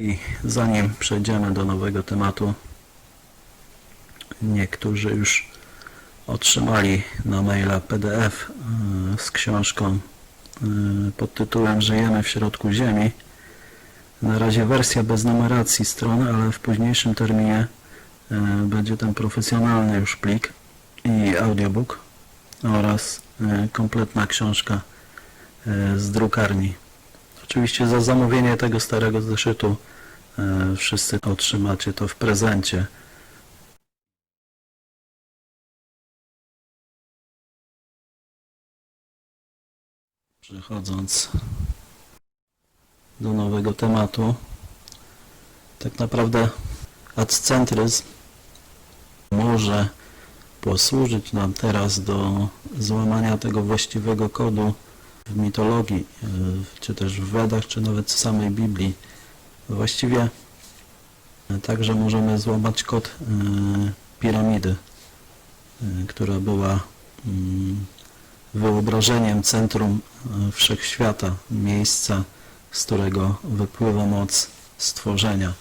I zanim przejdziemy do nowego tematu, niektórzy już otrzymali na maila PDF y, z książką y, pod tytułem Żyjemy w środku Ziemi. Na razie wersja bez numeracji strony, ale w późniejszym terminie y, będzie ten profesjonalny już plik i audiobook oraz kompletna książka z drukarni. Oczywiście za zamówienie tego starego zeszytu e, wszyscy otrzymacie to w prezencie. Przechodząc do nowego tematu, tak naprawdę adcentryzm może posłużyć nam teraz do złamania tego właściwego kodu w mitologii, e, czy też w Wedach, czy nawet w samej Biblii. Właściwie e, także możemy złamać kod e, piramidy, e, która była mm, wyobrażeniem centrum wszechświata, miejsca, z którego wypływa moc stworzenia.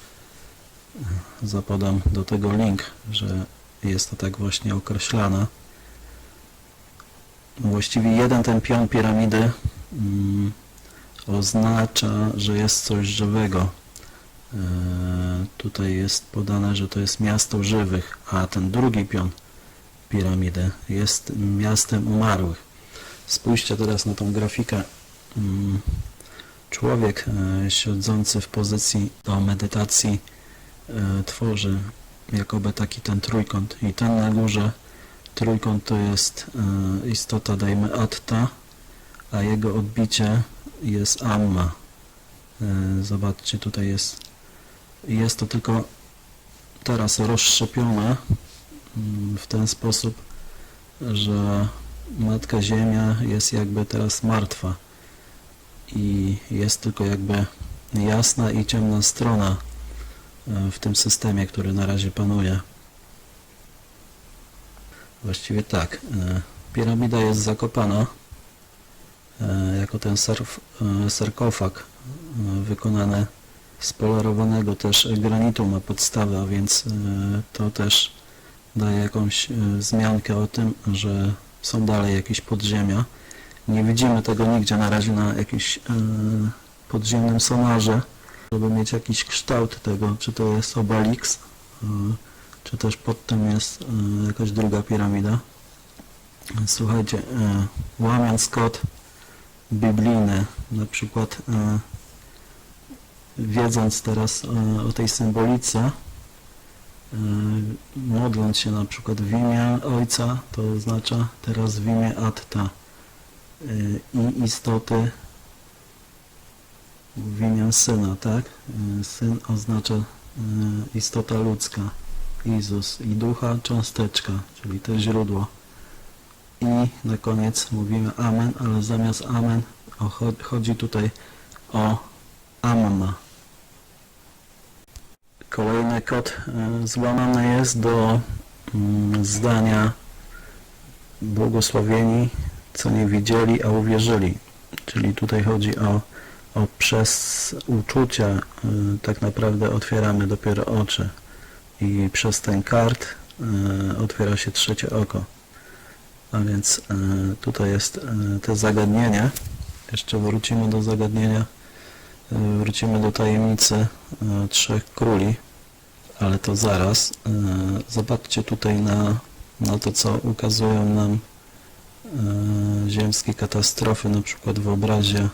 Zapodam do tego link, że jest to tak właśnie określane. Właściwie jeden ten pion piramidy mm, oznacza, że jest coś żywego. E, tutaj jest podane, że to jest miasto żywych, a ten drugi pion piramidy jest miastem umarłych. Spójrzcie teraz na tą grafikę. Mm, człowiek e, siedzący w pozycji do medytacji e, tworzy jakoby taki ten trójkąt i ten na górze Trójkąt to jest istota, dajmy atta, a jego odbicie jest amma. Zobaczcie, tutaj jest, jest to tylko teraz rozszczepione mm, w ten sposób, że Matka Ziemia jest jakby teraz martwa i jest tylko jakby jasna i ciemna strona e, w tym systemie, który na razie panuje. Właściwie tak. e, Piramida jest zakopana e, jako ten sarf, sarkofag wykonany z polerowanego też granitu ma podstawę, a więc e, to też daje jakąś e, wzmiankę o tym, że są dalej jakieś podziemia. Nie widzimy tego nigdzie na razie na jakimś e, podziemnym sonarze, żeby mieć jakiś kształt tego, czy to jest Obelix, e, czy też pod tym jest e, jakaś druga piramida. Słuchajcie, e, łamiąc kod biblijny, na przykład e, wiedząc teraz e, o tej symbolice, e, modląc się na przykład w imię Ojca, to oznacza teraz w imię Atta e, i istoty w imię Syna, tak? Syn oznacza istota ludzka. Jezus i ducha cząsteczka, czyli to źródło. I na koniec mówimy Amen, ale zamiast Amen chodzi tutaj o Amma. Kolejny kod e, złamany jest do mm, zdania błogosławieni, co nie widzieli, a uwierzyli. Czyli tutaj chodzi o, o przez uczucia e, tak naprawdę otwieramy dopiero oczy i przez ten kart e, otwiera się trzecie oko. A więc tutaj jest to zagadnienie. Jeszcze wrócimy do zagadnienia. Wrócimy do tajemnicy trzech króli, ale to zaraz. E, zobaczcie tutaj na, na to, co ukazują nam e, ziemskie katastrofy, na przykład w obrazie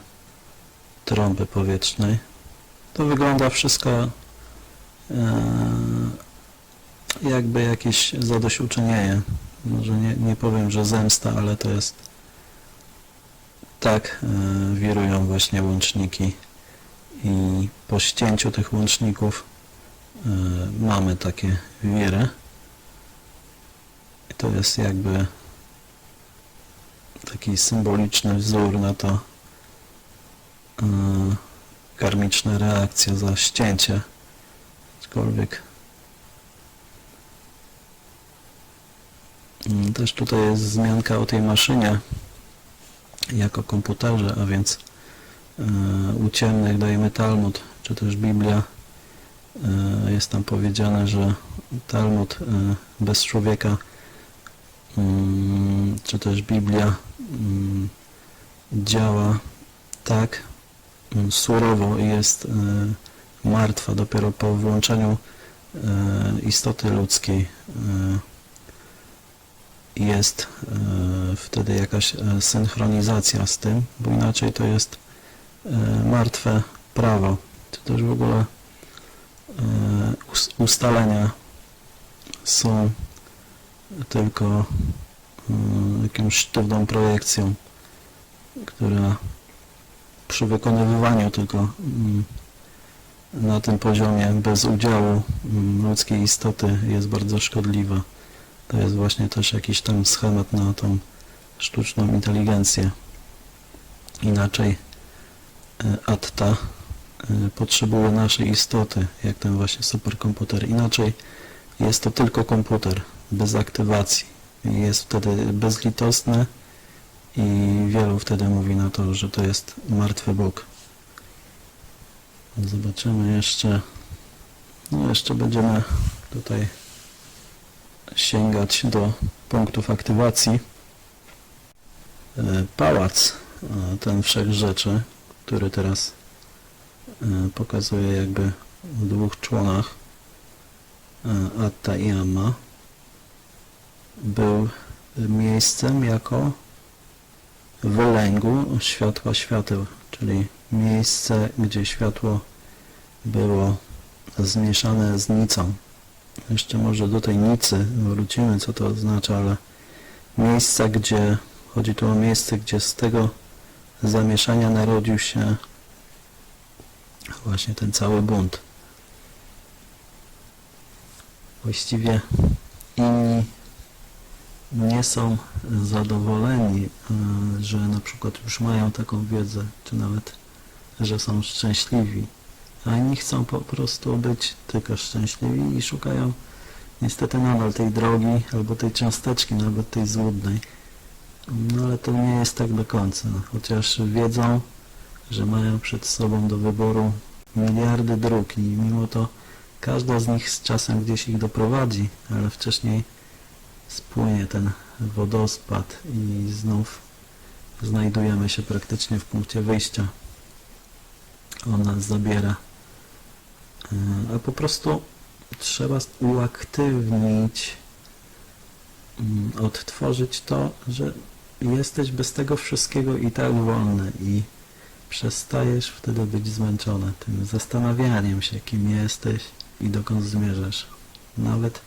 trąby powietrznej. To wygląda wszystko e, jakby jakieś zadośćuczynienie. Może nie, nie powiem, że zemsta, ale to jest tak wirują właśnie łączniki i po ścięciu tych łączników mamy takie wiry. I to jest jakby taki symboliczny wzór na to e, karmiczna reakcja za ścięcie. Aczkolwiek Mm, Też tutaj jest wzmianka o tej maszynie jako komputerze, a więc e, u ciemnych dajemy Talmud, czy też Biblia e, jest tam powiedziane, że Talmud e, bez człowieka, mm, czy też Biblia mm, działa tak mm, surowo i jest e, martwa dopiero po włączeniu e, istoty ludzkiej. e, Jest e, wtedy jakaś e, synchronizacja z tym, bo inaczej to jest e, martwe prawo. To też w ogóle e, ustalenia są tylko e, jakąś sztywną projekcją, która przy wykonywywaniu tylko mm, na tym poziomie bez udziału mm, ludzkiej istoty jest bardzo szkodliwa. To jest właśnie też jakiś tam schemat na tą sztuczną inteligencję. Inaczej e, Atta e, potrzebuje naszej istoty, jak ten właśnie superkomputer. Inaczej jest to tylko komputer, bez aktywacji. Jest wtedy bezlitosny i wielu wtedy mówi na to, że to jest martwy Bóg. Zobaczymy jeszcze. No jeszcze będziemy tutaj sięgać do punktów aktywacji. E, Pałac, e, ten wszechrzeczy, który teraz pokazuje jakby w dwóch członach e, Atta i Amma, był miejscem jako wylęgu światła świateł, czyli miejsce, gdzie światło było zmieszane z nicą. Jeszcze może do tej nicy wrócimy, co to oznacza, ale miejsce, gdzie, chodzi tu o miejsce, gdzie z tego zamieszania narodził się właśnie ten cały bunt. Właściwie inni nie są zadowoleni, e, że na przykład już mają taką wiedzę, czy nawet, że są szczęśliwi, a inni chcą po prostu być tylko szczęśliwi i szukają niestety nadal tej drogi albo tej cząsteczki, nawet tej złudnej. No ale to nie jest tak do końca, chociaż wiedzą, że mają przed sobą do wyboru miliardy dróg i mimo to każda z nich z czasem gdzieś ich doprowadzi, ale wcześniej spłynie ten wodospad i znów znajdujemy się praktycznie w punkcie wyjścia. On nas zabiera. E, A po prostu trzeba uaktywnić, mm, odtworzyć to, że jesteś bez tego wszystkiego i tak wolny i przestajesz wtedy być zmęczony tym zastanawianiem się, kim jesteś i dokąd zmierzasz. Nawet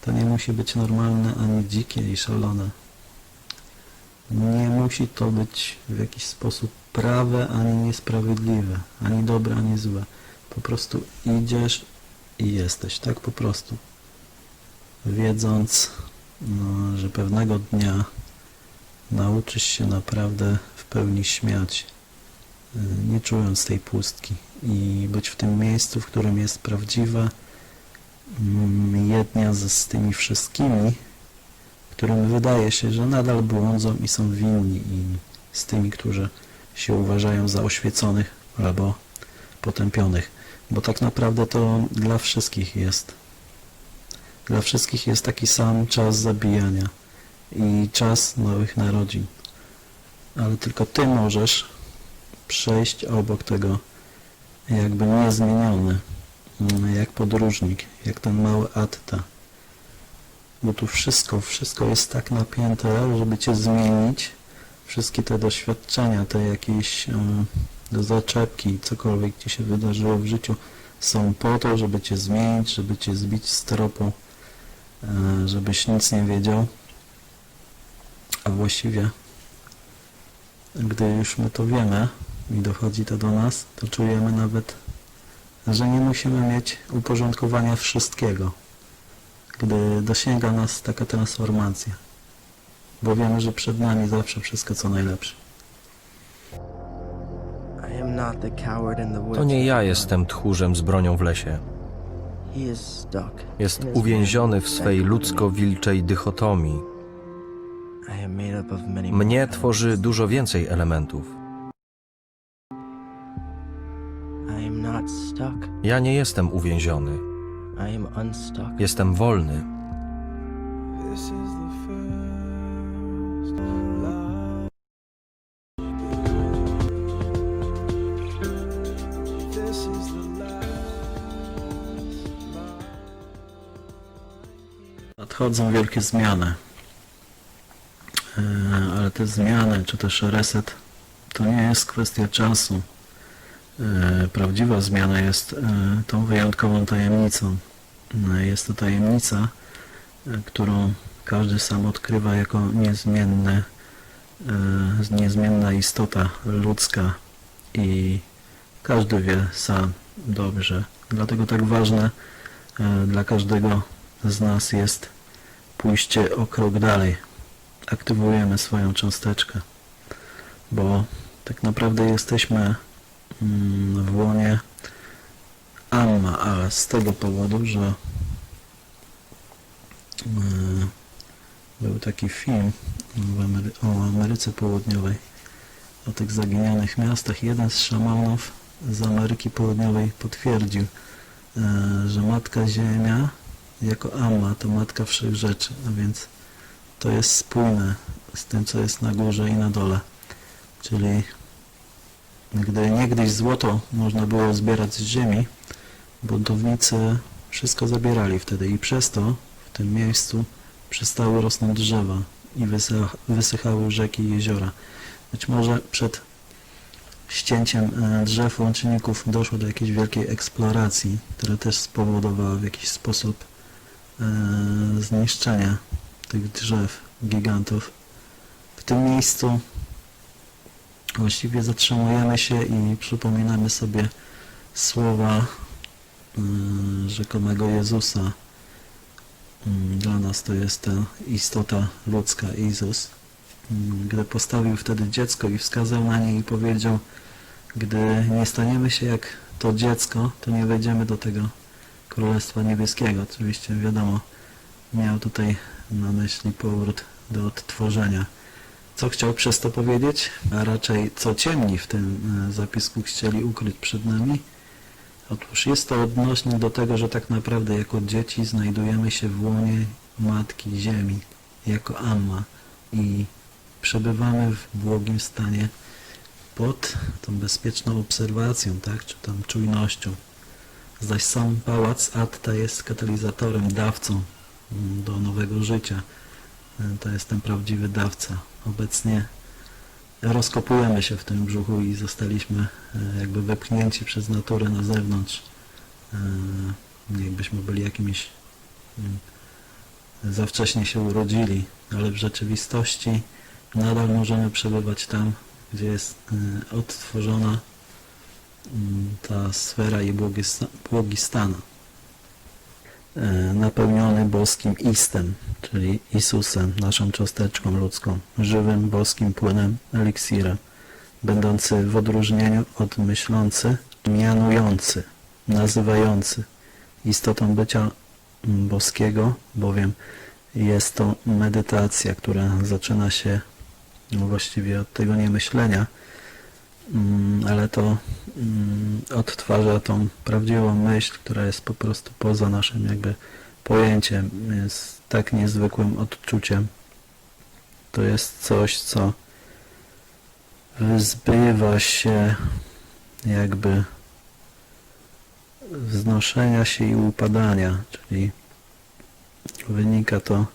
to nie musi być normalne, ani dzikie i szalone. Nie musi to być w jakiś sposób prawe, ani niesprawiedliwe, ani dobre, ani złe. Po prostu idziesz i jesteś, tak po prostu. Wiedząc, no, że pewnego dnia nauczysz się naprawdę w pełni śmiać, nie czując tej pustki i być w tym miejscu, w którym jest prawdziwe mm, jednia z tymi wszystkimi, którym wydaje się, że nadal błądzą i są winni i z tymi, którzy się uważają za oświeconych albo potępionych, bo tak naprawdę to dla wszystkich jest. Dla wszystkich jest taki sam czas zabijania i czas nowych narodzin. Ale tylko Ty możesz przejść obok tego jakby niezmieniony, mm, jak podróżnik, jak ten mały Atta. Bo tu wszystko, wszystko jest tak napięte, żeby Cię zmienić. Wszystkie te doświadczenia, te jakieś um, zaczepki, cokolwiek Ci się wydarzyło w życiu, są po to, żeby Cię zmienić, żeby Cię zbić z tropu, e, żebyś nic nie wiedział. A właściwie, gdy już my to wiemy i dochodzi to do nas, to czujemy nawet, że nie musimy mieć uporządkowania wszystkiego, gdy dosięga nas taka transformacja, bo wiemy, że przed nami zawsze wszystko co najlepsze. To nie ja jestem tchórzem z bronią w lesie. Jest uwięziony w swej ludzko-wilczej dychotomii. Mnie tworzy dużo więcej elementów. Ja nie jestem uwięziony. I am unstuck. Jestem wolny. Nadchodzą wielkie zmiany. E, Ale te zmiany, czy też reset, to nie jest kwestia czasu. E, Prawdziwa zmiana jest e, tą wyjątkową tajemnicą. E, Jest to tajemnica, którą każdy sam odkrywa jako niezmienny, e, niezmienna istota ludzka i każdy wie sam dobrze. Dlatego tak ważne dla każdego z nas jest pójście o krok dalej. Aktywujemy swoją cząsteczkę, bo tak naprawdę jesteśmy w łonie Amma, a z tego powodu, że mm, był taki film Amery o Ameryce Południowej, o tych zaginionych miastach. Jeden z szamanów z Ameryki Południowej potwierdził, e, że Matka Ziemia jako Amma to Matka Wszech Rzeczy, a więc to jest spójne z tym, co jest na górze i na dole. Czyli gdy niegdyś złoto można było zbierać z ziemi, buntownicy wszystko zabierali wtedy i przez to w tym miejscu przestały rosnąć drzewa i wysycha, wysychały rzeki i jeziora. Być może przed ścięciem e, drzew łączników doszło do jakiejś wielkiej eksploracji, która też spowodowała w jakiś sposób e, zniszczenia tych drzew gigantów. W tym miejscu właściwie zatrzymujemy się i przypominamy sobie słowa y, rzekomego Jezusa. Mm, Dla nas to jest ta istota ludzka, Jezus. Mm, Gdy postawił wtedy dziecko i wskazał na nie i powiedział, gdy nie staniemy się jak to dziecko, to nie wejdziemy do tego Królestwa Niebieskiego. Oczywiście wiadomo, miał tutaj na myśli powrót do odtworzenia. Co chciał przez to powiedzieć? A raczej co ciemni w tym e, zapisku chcieli ukryć przed nami? Otóż jest to odnośnik do tego, że tak naprawdę jako dzieci znajdujemy się w łonie Matki Ziemi, jako Amma i przebywamy w błogim stanie pod tą bezpieczną obserwacją, tak, czy tam czujnością. Zaś sam pałac Atta jest katalizatorem, dawcą mm, do nowego życia. E, To jest ten prawdziwy dawca. Obecnie rozkopujemy się w tym brzuchu i zostaliśmy e, jakby wepchnięci przez naturę na zewnątrz. E, Jakbyśmy byli jakimiś mm, za wcześnie się urodzili, ale w rzeczywistości nadal możemy przebywać tam, gdzie jest e, odtworzona mm, ta sfera i błogi, napełniony boskim istem, czyli Isusem, naszą cząsteczką ludzką, żywym boskim płynem eliksirem, będący w odróżnieniu od myślący, mianujący, nazywający istotą bycia boskiego, bowiem jest to medytacja, która zaczyna się właściwie od tego niemyślenia, ale to mm, odtwarza tą prawdziwą myśl, która jest po prostu poza naszym jakby pojęciem, jest tak niezwykłym odczuciem. To jest coś, co wyzbywa się jakby wznoszenia się i upadania, czyli wynika to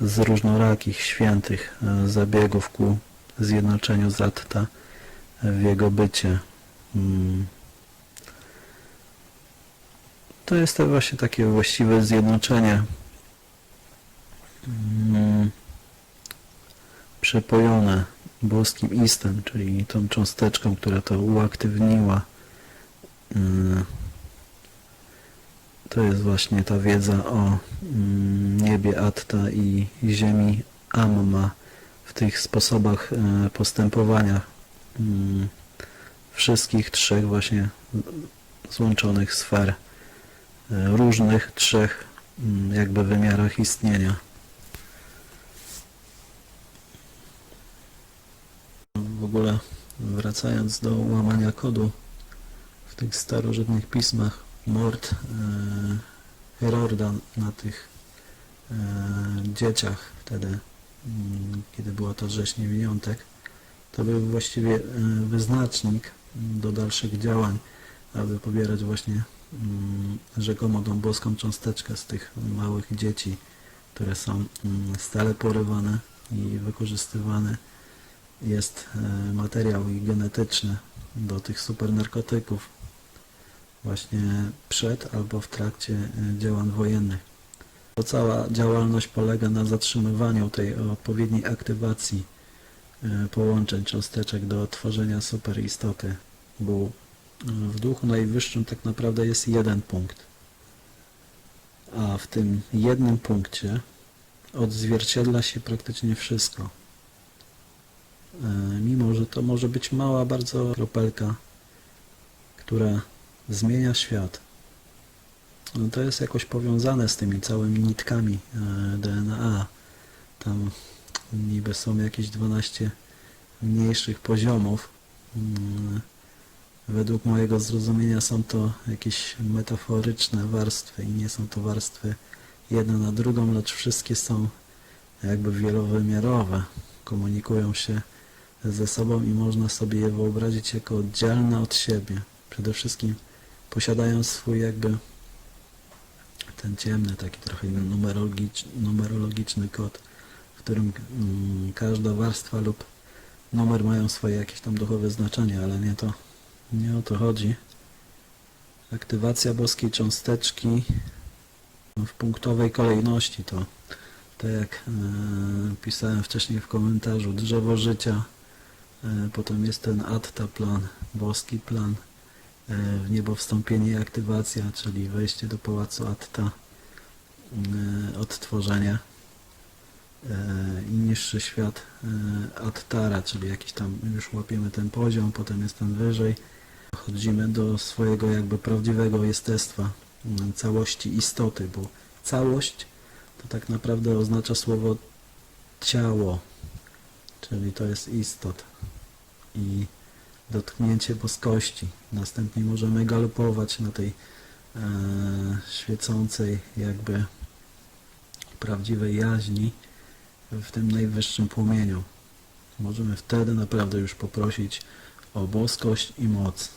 z różnorakich świętych e, zabiegów ku zjednoczeniu Zatta w jego bycie. Mm. To jest to właśnie takie właściwe zjednoczenie mm, przepojone boskim istem, czyli tą cząsteczką, która to uaktywniła. Mm. To jest właśnie ta wiedza o niebie Atta i ziemi Amma w tych sposobach e, postępowania wszystkich trzech właśnie złączonych sfer, e, różnych trzech mm, jakby wymiarach istnienia. W ogóle wracając do łamania kodu w tych starożytnych pismach mord e, Herorda na tych e, dzieciach wtedy, mm, kiedy była to rzeź niewiniątek, to był właściwie e, wyznacznik do dalszych działań, aby pobierać właśnie mm, rzekomo tą boską cząsteczkę z tych małych dzieci, które są mm, stale porywane i wykorzystywane. Jest e, materiał genetyczny do tych supernarkotyków właśnie przed albo w trakcie e, działań wojennych. Cała działalność polega na zatrzymywaniu tej odpowiedniej aktywacji połączeń cząsteczek do tworzenia superistoty, bo e, w duchu najwyższym tak naprawdę jest jeden punkt. A w tym jednym punkcie odzwierciedla się praktycznie wszystko. E, Mimo, że to może być mała bardzo kropelka, która zmienia świat. No to jest jakoś powiązane z tymi całymi nitkami e, DNA. Tam niby są jakieś 12 mniejszych poziomów. Mm, Według mojego zrozumienia są to jakieś metaforyczne warstwy i nie są to warstwy jedna na drugą, lecz wszystkie są jakby wielowymiarowe. Komunikują się ze sobą i można sobie je wyobrazić jako oddzielne od siebie. Przede wszystkim posiadają swój jakby ten ciemny, taki trochę numerologicz, numerologiczny kod, w którym mm, każda warstwa lub numer mają swoje jakieś tam duchowe znaczenie, ale nie to nie o to chodzi. Aktywacja boskiej cząsteczki w punktowej kolejności to tak jak e, pisałem wcześniej w komentarzu, drzewo życia, e, potem jest ten Atta plan, boski plan, e, w niebo wstąpienie i aktywacja, czyli wejście do pałacu Atta, odtworzenie i niższy świat e, Attara, czyli jakiś tam już łapiemy ten poziom, potem jest ten wyżej, chodzimy do swojego jakby prawdziwego jestestwa, całości istoty, bo całość to tak naprawdę oznacza słowo ciało, czyli to jest istot i dotknięcie boskości. Następnie możemy galopować na tej e, świecącej jakby prawdziwej jaźni w tym najwyższym płomieniu. Możemy wtedy naprawdę już poprosić o boskość i moc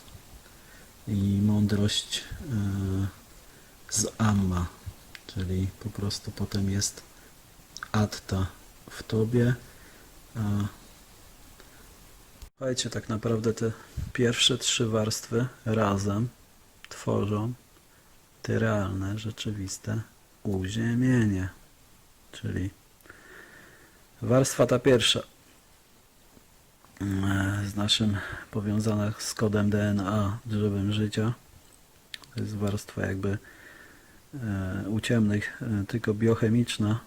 i mądrość e, z Amma, czyli po prostu potem jest Atta w Tobie. A Słuchajcie, tak naprawdę te pierwsze trzy warstwy razem tworzą te realne, rzeczywiste uziemienie, czyli warstwa ta pierwsza mm, z naszym powiązana z kodem DNA drzewem życia. To jest warstwa jakby e, u ciemnych e, tylko biochemiczna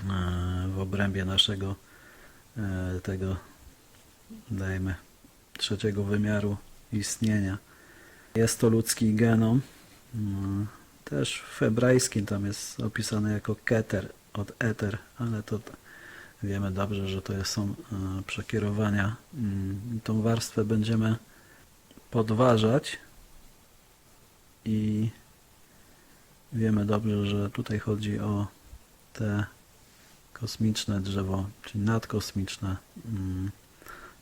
e, w obrębie naszego tego dajmy trzeciego wymiaru istnienia. Jest to ludzki genom. Mm, Też w hebrajskim tam jest opisane jako keter od eter, ale to wiemy dobrze, że to są e, przekierowania. Mm, Tą warstwę będziemy podważać i wiemy dobrze, że tutaj chodzi o te kosmiczne drzewo, czyli nadkosmiczne, mm,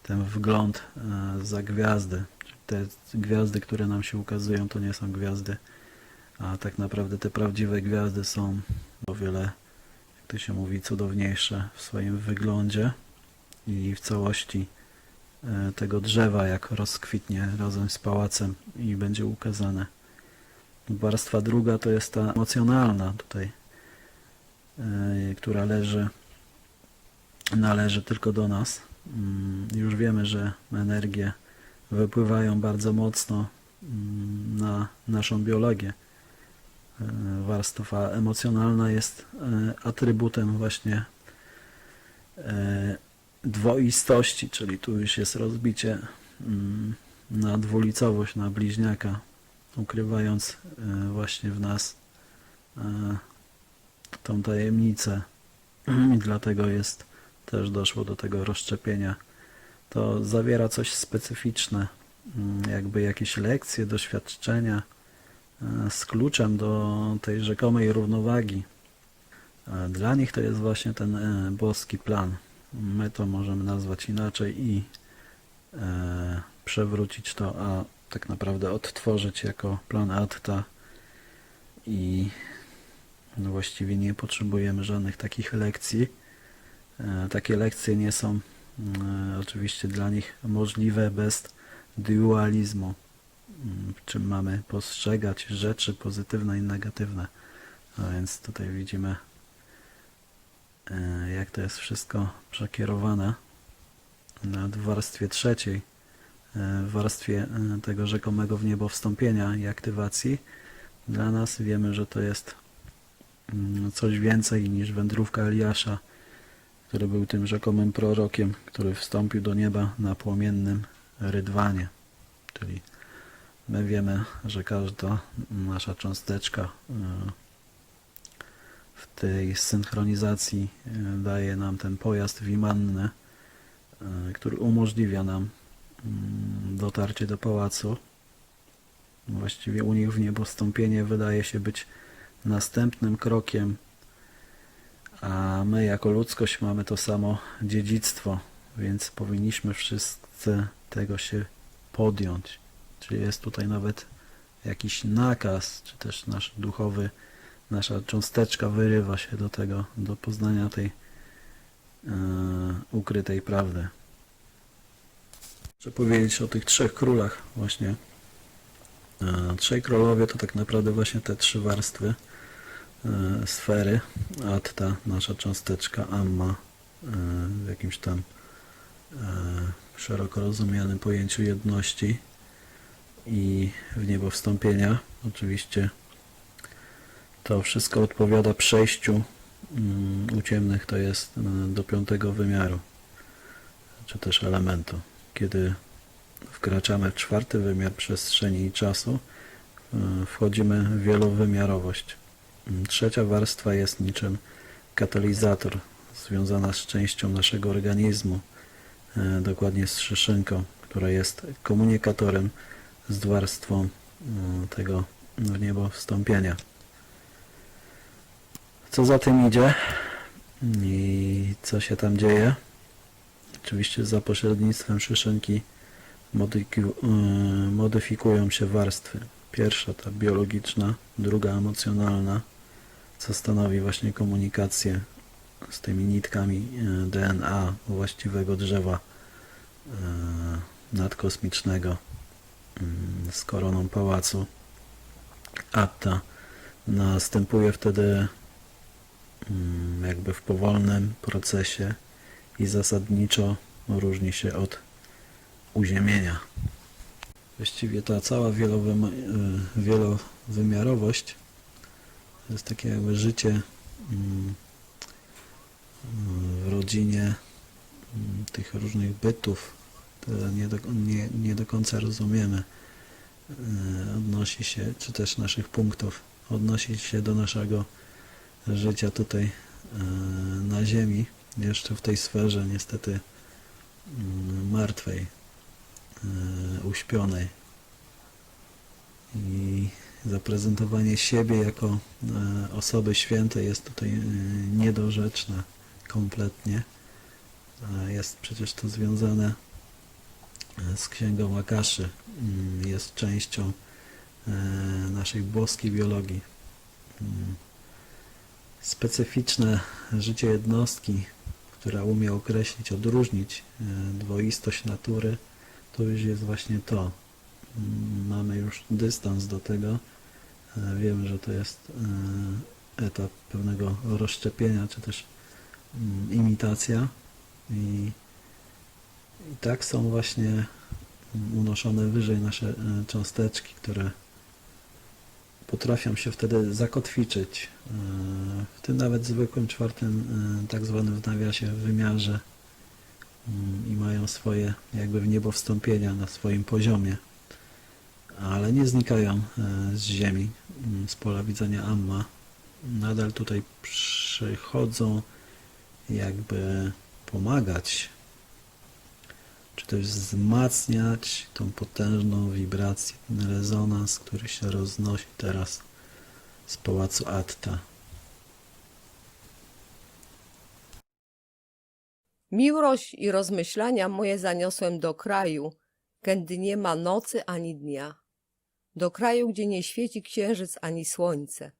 ten wgląd e, za gwiazdy. Te gwiazdy, które nam się ukazują, to nie są gwiazdy, a tak naprawdę te prawdziwe gwiazdy są o wiele, to się mówi, cudowniejsze w swoim wyglądzie i w całości e, tego drzewa, jak rozkwitnie razem z pałacem i będzie ukazane. Warstwa druga to jest ta emocjonalna tutaj, e, która leży, należy tylko do nas. Mm, Już wiemy, że energie wypływają bardzo mocno mm, na naszą biologię. E, Warstwa emocjonalna jest e, atrybutem właśnie e, dwoistości, czyli tu już jest rozbicie mm, na dwulicowość, na bliźniaka, ukrywając właśnie w nas tą tajemnicę i dlatego jest też doszło do tego rozszczepienia. To zawiera coś specyficzne, mm, jakby jakieś lekcje, doświadczenia z kluczem do tej rzekomej równowagi. E, Dla nich to jest właśnie ten e, boski plan. My to możemy nazwać inaczej i e, przewrócić to, a tak naprawdę odtworzyć jako plan Atta i no właściwie nie potrzebujemy żadnych takich lekcji. E, Takie lekcje nie są e, oczywiście dla nich możliwe bez dualizmu, w czym mamy postrzegać rzeczy pozytywne i negatywne. A więc tutaj widzimy, e, jak to jest wszystko przekierowane w warstwie trzeciej, e, w warstwie e, tego rzekomego w niebo wstąpienia i aktywacji. Dla nas wiemy, że to jest mm, coś więcej niż wędrówka Eliasza, który był tym rzekomym prorokiem, który wstąpił do nieba na płomiennym rydwanie. Czyli my wiemy, że każda nasza cząsteczka e, w tej synchronizacji e, daje nam ten pojazd wimanny, e, który umożliwia nam mm, dotarcie do pałacu. Właściwie u nich w niebo wstąpienie wydaje się być następnym krokiem, a my jako ludzkość mamy to samo dziedzictwo, więc powinniśmy wszyscy tego się podjąć. Czy jest tutaj nawet jakiś nakaz, czy też nasz duchowy, nasza cząsteczka wyrywa się do tego, do poznania tej e, ukrytej prawdy. Muszę powiedzieć o tych trzech królach właśnie. E, Trzej królowie to tak naprawdę właśnie te trzy warstwy e, sfery. Atta, nasza cząsteczka, Amma w jakimś tam szeroko rozumianym pojęciu jedności i w niebo wstąpienia. Oczywiście to wszystko odpowiada przejściu mm, u ciemnych, to jest e, do piątego wymiaru, czy też elementu. Kiedy wkraczamy w czwarty wymiar przestrzeni i czasu, e, wchodzimy w wielowymiarowość. Mm, Trzecia warstwa jest niczym katalizator, związana z częścią naszego organizmu, e, dokładnie z szyszynką, która jest komunikatorem z warstwą e, tego w niebo wstąpienia. Co za tym idzie i co się tam dzieje? Oczywiście za pośrednictwem szyszynki y, modyfikują się warstwy. Pierwsza ta biologiczna, druga emocjonalna, co stanowi właśnie komunikację z tymi nitkami y, DNA właściwego drzewa nadkosmicznego z koroną pałacu. Atta następuje wtedy mm, jakby w powolnym procesie i zasadniczo różni się od uziemienia. Właściwie ta cała y, wielowymiarowość to jest takie jakby życie mm, w rodzinie mm, tych różnych bytów, które nie do, nie, nie do końca rozumiemy. Y, Odnosi się, czy też naszych punktów, odnosi się do naszego życia tutaj y, na Ziemi, jeszcze w tej sferze niestety mm, martwej, e, uśpionej. I zaprezentowanie siebie jako e, osoby świętej jest tutaj e, niedorzeczne kompletnie. Jest przecież to związane e, z księgą Akaszy. Mm, Jest częścią e, naszej boskiej biologii. Mm. Specyficzne życie jednostki, która umie określić, odróżnić e, dwoistość natury, to już jest właśnie to. Mm, Mamy już dystans do tego. E, Wiemy, że to jest etap pewnego rozszczepienia, czy też imitacja. I, i tak są właśnie unoszone wyżej nasze e, cząsteczki, które potrafią się wtedy zakotwiczyć e, w tym nawet zwykłym czwartym, e, tak zwanym w nawiasie wymiarze mm, i mają swoje jakby w niebo wstąpienia na swoim poziomie, ale nie znikają z ziemi, mm, z pola widzenia Amma. Nadal tutaj przychodzą jakby pomagać, też wzmacniać tą potężną wibrację, ten rezonans, który się roznosi teraz z pałacu Atta. Miłość i rozmyślania moje zaniosłem do kraju, kędy nie ma nocy ani dnia. Do kraju, gdzie nie świeci księżyc ani słońce.